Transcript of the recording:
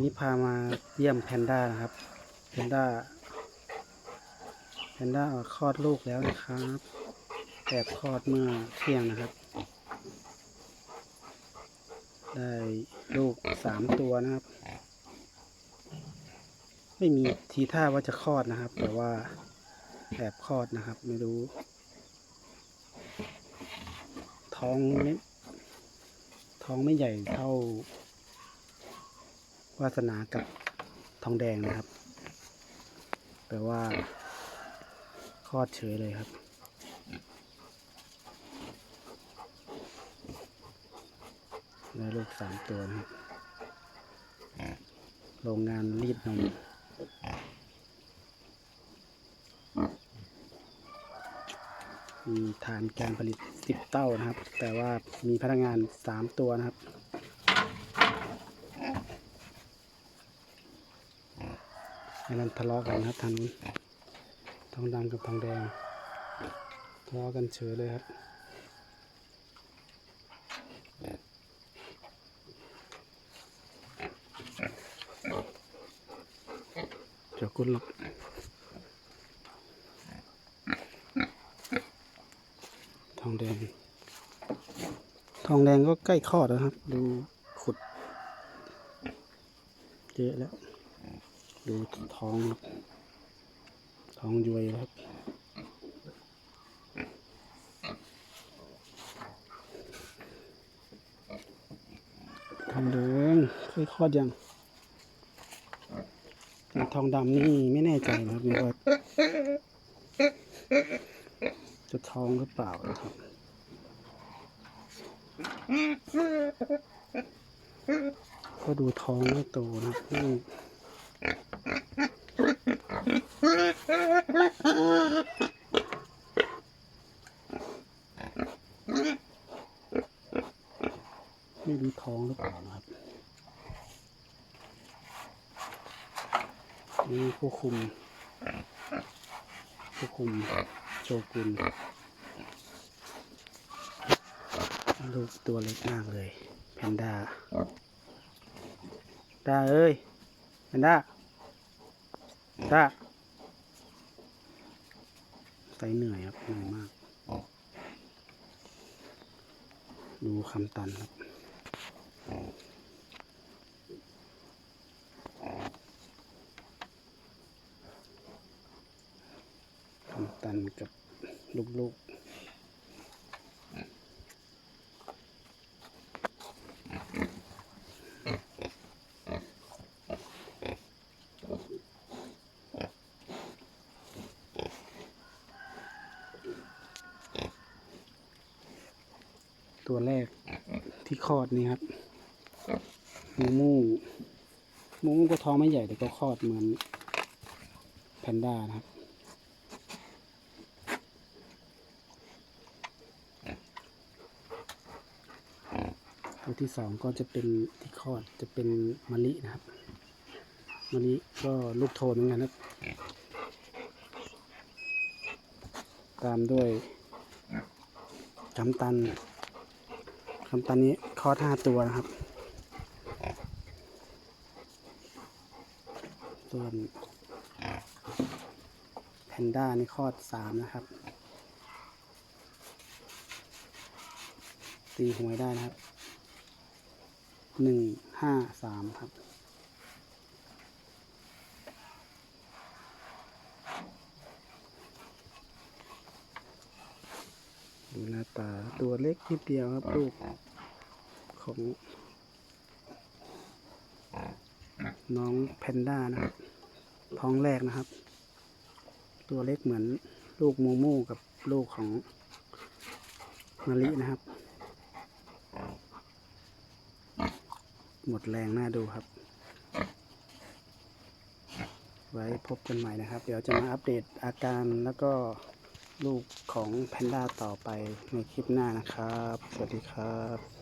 นี้พามาเยี่ยมแพนด้านะครับแพนด้าแพนด้าคลอดลูกแล้วนะครับแอบคลอดเมื่อเที่ยงนะครับ ได้ลูกสามตัวนะครับ ไม่มีทีท่าว่าจะคลอดนะครับ แต่ว่าแอบคลอดนะครับ ไม่รู้ ท้องไม่ท้องไม่ใหญ่เท่า วาสนากับทองแดงนะครับแต่ว่าคลอดเฉยเลยครับ ได้ลูกสามตัวนะครับโรงงานรีดนมมีฐานการผลิตสิบเต้านะครับ แต่ว่ามีพนักงานสามตัวนะครับ อันนั้นทะเลาะกันนะครับทางนู้นทองดำกับทองแดงทะเลาะกันเฉยเลยครับเดี๋ยวกุนหรอกทองแดง ทองแดงก็ใกล้คลอดแล้วครับ ดูขุดเยอะแล้ว ดูท้องครับท้องย้วยครับทองแดงเคยคลอดยังทองดำนี่ไม่แน่ใจนะครับว่าจะท้องหรือเปล่านะครับก็ดูท้องไม่โตนะนี่ ไม่รู้ท้องหรือเปล่านะครับ นี่ผู้คุม ผู้คุมโชกุนลูกตัวเล็กมากเลย แพนด้าด้าเอ้ย แพนด้า ด้าใส่เหนื่อยครับเหนื่อยมาก ดูคำตันครับคำตันกับลูกๆ ตัวแรกที่คลอดนี่ครับมูมูมูมูก็ท้องไม่ใหญ่แต่ก็คลอดเหมือนแพนด้านะครับตัวที่สองก็จะเป็นที่คลอดจะเป็นมะลินะครับมะลิก็ลูกโทนเหมือนกันครับ ตามด้วยคำตัน คำตอนนี้คอดห้าตัวนะครับ ส่วนแพนด้านี่คลอดสามนะครับ ตีหวยได้นะครับหนึ่งห้าสามครับ ดูหน้าตาตัวเล็กนิดเดียวครับลูกของน้องแพนด้านะครับ ท้องแรกนะครับ ตัวเล็กเหมือนลูกโมโม่กับลูกของมะลินะครับ หมดแรงน่าดูครับ ไว้พบกันใหม่นะครับ เดี๋ยวจะมาอัปเดตอาการแล้วก็ ลูกของแพนด้าต่อไปในคลิปหน้านะครับ สวัสดีครับ